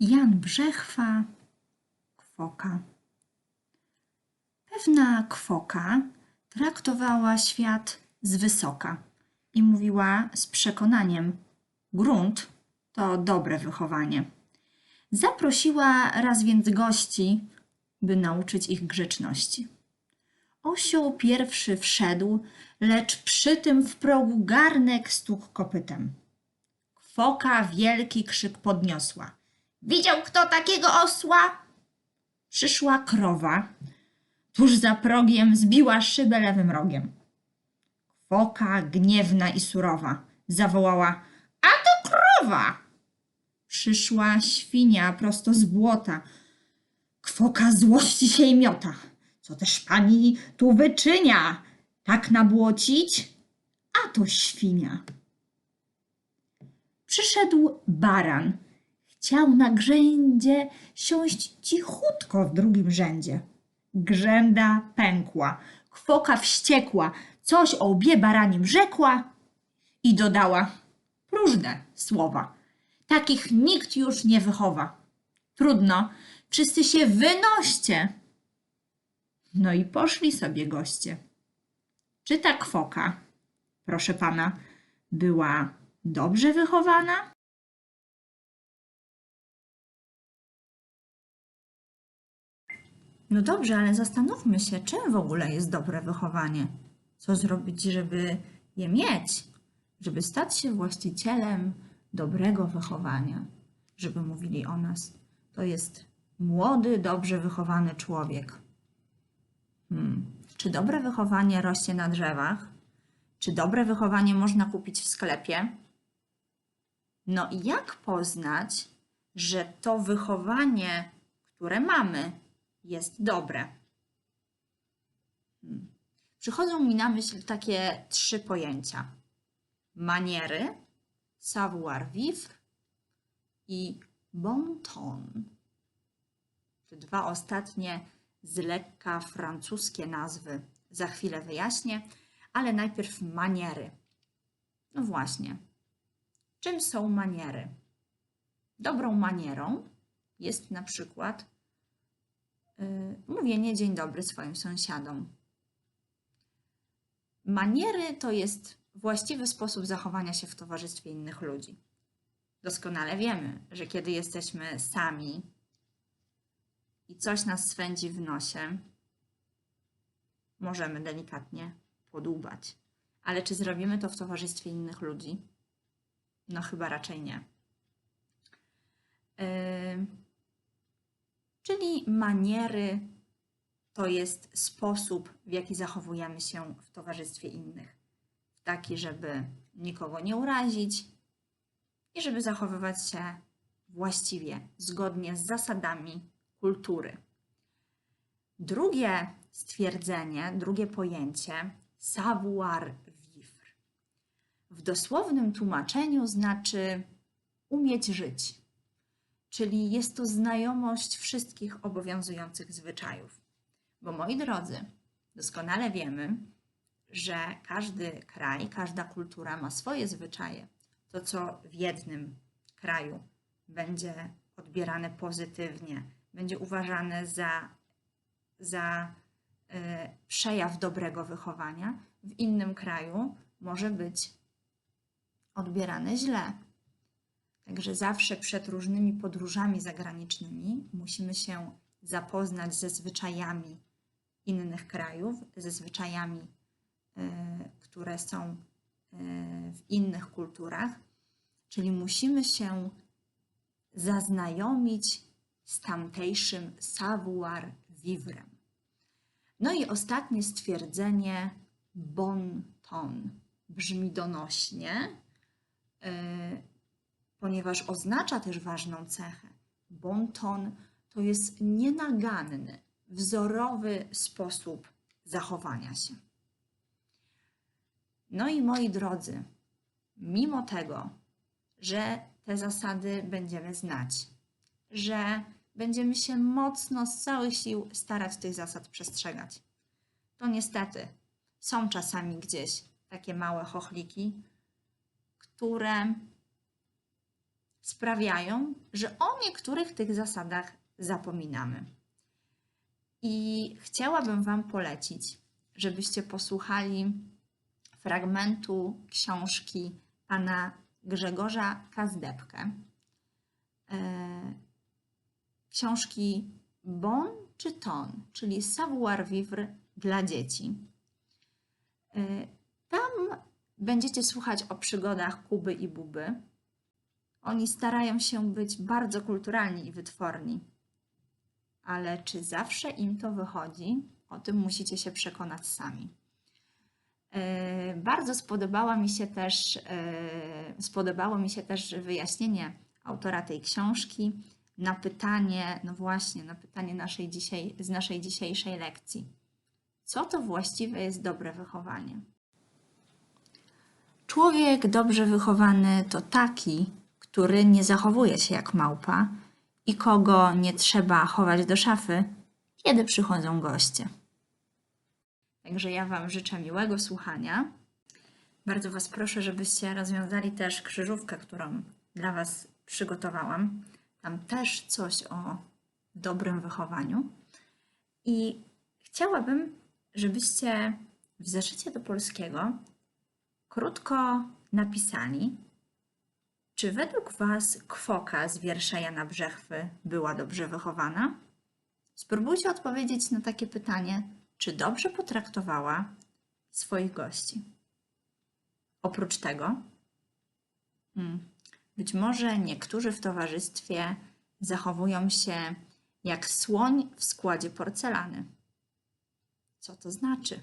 Jan Brzechwa, kwoka. Pewna kwoka traktowała świat z wysoka i mówiła z przekonaniem: Grunt to dobre wychowanie. Zaprosiła raz więc gości, by nauczyć ich grzeczności. Osioł pierwszy wszedł, lecz przy tym w progu garnek stukł kopytem. Kwoka wielki krzyk podniosła. Widział kto takiego osła? Przyszła krowa. Tuż za progiem zbiła szybę lewym rogiem. Kwoka gniewna i surowa zawołała: A to krowa! Przyszła świnia prosto z błota. Kwoka złości się i miota. Co też pani tu wyczynia? Tak nabłocić? A to świnia. Przyszedł baran. Chciał na grzędzie siąść cichutko w drugim rzędzie. Grzęda pękła, kwoka wściekła, coś o łbie baranim rzekła i dodała próżne słowa. Takich nikt już nie wychowa. Trudno, wszyscy się wynoście. No i poszli sobie goście. Czy ta kwoka, proszę pana, była dobrze wychowana? No dobrze, ale zastanówmy się, czym w ogóle jest dobre wychowanie. Co zrobić, żeby je mieć? Żeby stać się właścicielem dobrego wychowania. Żeby mówili o nas, to jest młody, dobrze wychowany człowiek. Hmm. Czy dobre wychowanie rośnie na drzewach? Czy dobre wychowanie można kupić w sklepie? No i jak poznać, że to wychowanie, które mamy, jest dobre? Hmm. Przychodzą mi na myśl takie trzy pojęcia: maniery, savoir-vivre i bon ton. Te dwa ostatnie z lekka francuskie nazwy. Za chwilę wyjaśnię, ale najpierw maniery. No właśnie. Czym są maniery? Dobrą manierą jest na przykład mówienie dzień dobry swoim sąsiadom. Maniery to jest właściwy sposób zachowania się w towarzystwie innych ludzi. Doskonale wiemy, że kiedy jesteśmy sami i coś nas swędzi w nosie, możemy delikatnie podłubać. Ale czy zrobimy to w towarzystwie innych ludzi? No, chyba raczej nie. Yy, maniery to jest sposób, w jaki zachowujemy się w towarzystwie innych. Taki, żeby nikogo nie urazić i żeby zachowywać się właściwie, zgodnie z zasadami kultury. Drugie stwierdzenie, drugie pojęcie savoir-vivre. W dosłownym tłumaczeniu znaczy umieć żyć, czyli jest to znajomość wszystkich obowiązujących zwyczajów. Bo moi drodzy, doskonale wiemy, że każdy kraj, każda kultura ma swoje zwyczaje. To, co w jednym kraju będzie odbierane pozytywnie, będzie uważane za, za y, przejaw dobrego wychowania, w innym kraju może być odbierane źle. Także zawsze przed różnymi podróżami zagranicznymi musimy się zapoznać ze zwyczajami innych krajów, ze zwyczajami, y, które są y, w innych kulturach, czyli musimy się zaznajomić z tamtejszym savoir-vivre. No i ostatnie stwierdzenie bon ton. Brzmi donośnie, yy, ponieważ oznacza też ważną cechę. Bon ton to jest nienaganny, wzorowy sposób zachowania się. No i moi drodzy, mimo tego, że te zasady będziemy znać, że będziemy się mocno z całych sił starać tych zasad przestrzegać. To niestety są czasami gdzieś takie małe chochliki, które sprawiają, że o niektórych tych zasadach zapominamy. I chciałabym Wam polecić, żebyście posłuchali fragmentu książki pana Grzegorza Kazdebkę. E, Książki Bon czy Ton, czyli Savoir Vivre dla dzieci. E, Tam będziecie słuchać o przygodach Kuby i Buby. Oni starają się być bardzo kulturalni i wytworni. Ale czy zawsze im to wychodzi? O tym musicie się przekonać sami. E, Bardzo spodobała mi się też, e, spodobało mi się też wyjaśnienie autora tej książki na pytanie, no właśnie, na pytanie naszej dzisiaj, z naszej dzisiejszej lekcji. Co to właściwie jest dobre wychowanie? Człowiek dobrze wychowany to taki, który nie zachowuje się jak małpa i kogo nie trzeba chować do szafy, kiedy przychodzą goście. Także ja Wam życzę miłego słuchania. Bardzo Was proszę, żebyście rozwiązali też krzyżówkę, którą dla Was przygotowałam. Tam też coś o dobrym wychowaniu. I chciałabym, żebyście w zeszycie do polskiego krótko napisali, czy według Was kwoka z wiersza Jana Brzechwy była dobrze wychowana? Spróbujcie odpowiedzieć na takie pytanie, czy dobrze potraktowała swoich gości. Oprócz tego, hmm, być może niektórzy w towarzystwie zachowują się jak słoń w składzie porcelany. Co to znaczy?